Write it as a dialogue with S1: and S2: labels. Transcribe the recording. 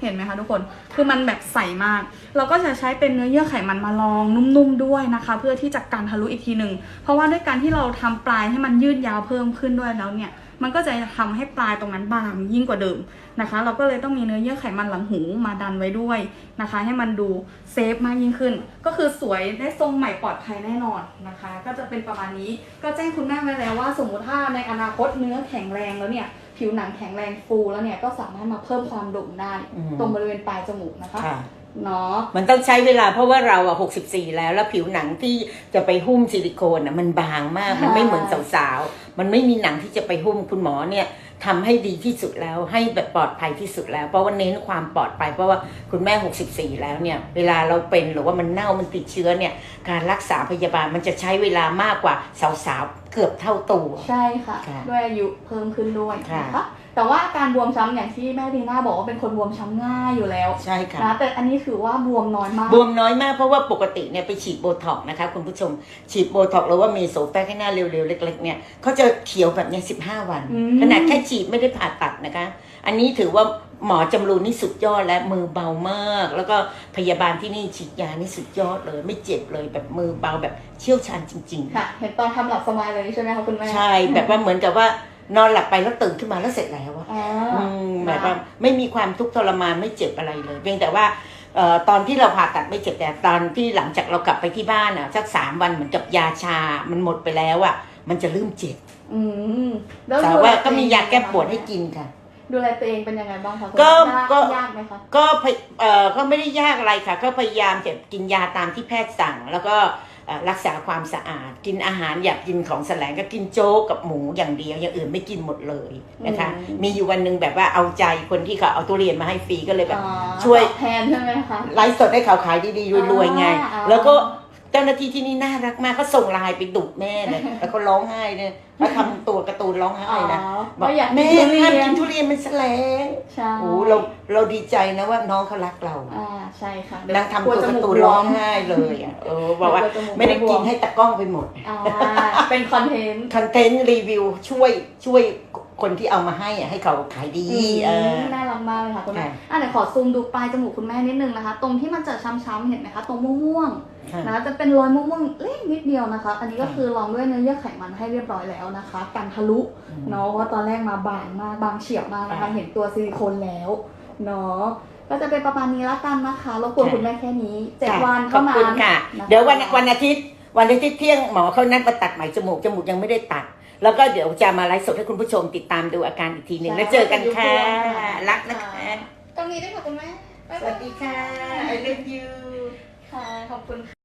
S1: เห็นไหมคะทุกคน คือมันแบบใสมาก เราก็จะใช้เป็นเนื้อเยื่อไขมันมาลองนุ่มๆด้วยนะคะ เพื่อที่จะกันทะลุอีกทีหนึ่ง เพราะว่าด้วยการที่เราทำปลายให้มันยืดยาวเพิ่มขึ้นด้วยแล้วเนี่ย มันก็จะทำให้ปลายตรงนั้นบางยิ่งกว่าเดิมนะคะ เราก็เลยต้องมีเนื้อเยื่อไขมันหลังหูมาดันไว้ด้วยนะคะ ให้มันดูเซฟมากยิ่งขึ้น ก็คือสวยได้ทรงใหม่ปลอดภัยแน่นอนนะคะ ก็จะเป็นประมาณนี้ก็แจ้งคุณแม่ไว้แล้วว่า สมมุติถ้าในอนาคตเนื้อแข็งแรงแล้วเนี่ยผิวหนังแข็งแรงฟูแล้วเนี่ยก็สามารถมาเพิ่มความโด่งได้ตรงบริเวณปลายจมูกนะคะ
S2: คะ
S1: เนาะ
S2: มันต้องใช้เวลาเพราะว่าเราอะ64แล้วแล้วผิวหนังที่จะไปหุ้มซิลิโคนอะมันบางมากมันไม่เหมือนสาวๆ มันไม่มีหนังที่จะไปหุ้มคุณหมอเนี่ยทำให้ดีที่สุดแล้วให้แบบปลอดภัยที่สุดแล้ว เพราะว่าเน้นความปลอดภัยเพราะว่าคุณแม่ 64 แล้วเนี่ย เวลาเราเป็นหรือว่ามันเน่ามันติดเชื้อเนี่ย การรักษาพยาบาลมันจะใช้เวลามากกว่าสาวๆเกือบเท่าตัว
S1: ใช่ค่ะ
S2: ค่ะ
S1: ด้วยอายุเพิ่มขึ้นด้วย
S2: ค่ะ
S1: นะคะแต่ว่าอา การบวมช้ำอย่างที่แม่ดีน่าบอกว่าเป็นคนบวมช้ำง่ายอยู่แล้ว
S2: ใช่ค่ะ
S1: นะแต่อันนี้ถือว่าบวมน้อยมาก
S2: บวมน้อยมากเพราะว่าปกติเนี่ยไปฉีดโบท็อกซ์นะคะคุณผู้ชม ฉีดโบท็อกซ์หรือว่าเมโซแปกให้หน้าเร็วๆเล็ก ๆ เนี่ยเขาจะเขียวแบบเนี้ย15วัน
S1: อืม
S2: ขนาดแค่ฉีดไม่ได้ผ่าตัดนะคะ อันนี้ถือว่าหมอจำรูนนี่สุดยอดและมือเบามาก แล้วก็พยาบาลที่นี่ฉีดยานี่สุดยอดเลย ไม่เจ็บเลยแบบมือเบาแบบเชี่ยวชาญจริง
S1: ค่ะเห็นตอนทำหลับสบายเลยใช่ไหมคะคุณแม่
S2: ๆใช่แบบว่าเหมือนกับว่า นอนหลับไปแล้วตื่นขึ้นมาแล้วเสร็จแล้วอะ
S1: อ่า
S2: อืมแบบว่าไม่มีความทุกข์ทรมานไม่เจ็บอะไรเลยเพียงแต่ว่าเอ่อตอนที่เราผ่าตัดไม่เจ็บแต่ตอนที่หลังจากเรากลับไปที่บ้านอะสักสามวันเหมือนกับยาชา มันหมดไปแล้วอะ มันจะเริ่มเจ็บ
S1: อืมแล้ว
S2: แต่
S1: ดูแล
S2: ว่า
S1: ตั
S2: ก็
S1: เอง
S2: มียาแก้ปวดให้กินค่ะ
S1: ดูแลตัวเองเป็นยังไงบ้างคะคุณ
S2: ก็
S1: แม่ยาก
S2: ก็
S1: ยากไหมคะ
S2: ก็พยเอ่อก็ไม่ได้ยากอะไรค่ะ ก็พยายามจะกินยาตามที่แพทย์สั่ง แล้วก็เอ่อ รักษาความสะอาด กินอาหารอยากกินของแสลงก็กินโจ๊กกับหมูอย่างเดียวอย่างอื่นไม่กินหมดเลยนะคะ มีอยู่วันหนึ่งแบบว่าเอาใจคนที่เขาเอาทุเรียนมาให้ฟรีก็เลยแบบ
S1: อ๋อ
S2: ช่วย
S1: ตอบแทนใช่ไหมคะ
S2: ไลฟ์สดให้เขาขายดีๆรวยๆไง
S1: อ่า
S2: แล้วก็ เจ้าหน้าที่ที่นี่น่ารักมากเขาส่งไลน์ไปดุแม่เลยแล้วก็ร้องไห้เนี่ยเขาทำตัวการ์ตูนร้องไห้
S1: อ๋อ
S2: นะบ
S1: ก็
S2: อก
S1: อยาก
S2: แม่
S1: กินทุเรี
S2: ห้าม
S1: ย
S2: กิ
S1: น
S2: นทุเรียนมันแสลง
S1: ใช่
S2: โอ้เราเราดีใจนะว่าน้องเขารักเรา
S1: อ่าใช่ค่ะ
S2: นางทำตัวการ์ตูนร้องไห้เลยอะเออบอกว่าไม่ได้กินให้ตะกล้องไปหมด
S1: อ่าเป็นคอนเทนต์
S2: คอนเทนต์รีวิวช่วยช่วย คนที่เอามาให้อะให้เขาขายดีเออ
S1: น่ารักมากเลยค่ะคุณแม่
S2: ค่ะ
S1: อะเดี๋ยวขอซูมดูปลายจมูกคุณแม่นิดนึงนะคะ ตรงที่มันจะช้ำๆเห็นไหมคะตรงม่วง
S2: ค่ะ
S1: ๆนะคะจะเป็นรอยม่วงๆเล็กนิดเดียวนะคะ อันนี้ก็
S2: ค่ะ
S1: คือรองด้วยเนื้อเยื่อไขมันให้เรียบร้อยแล้วนะคะกันทะลุ
S2: อืม
S1: เนาะเพราะว่าตอนแรกมาบางมากบางเฉียบมากนะคะ
S2: ค่ะ
S1: เห็นตัวซิลิโคนแล้วเนาะก็จะเป็นประมาณนี้ละกันนะคะรบกวน
S2: ค่ะ
S1: คุณแม่แค่นี้เจ็ด
S2: ค่ะ
S1: วัน
S2: ขอ
S1: เท่า
S2: บ
S1: นั้
S2: คุณ
S1: น
S2: ค่ะะ
S1: คะ
S2: เดี๋ยววันวันอาทิตย์ วันอาทิตย์เที่ยงหมอเขานัดมาตัดไหมจมูกจมูกยังไม่ได้ตัด แล้วก็เดี๋ยวจะมาไลฟ์สดให้คุณผู้ชมติดตามดูอาการอีกทีหนึ่งแล้วเจอกันค่ะ รักนะคะ
S1: ตรงนี้ด้วยค่ะคุณแม่บ๊าย
S2: ส
S1: บาย
S2: วัสดีค่ะ I love you
S1: ค่ะ ขอบคุณค่ะ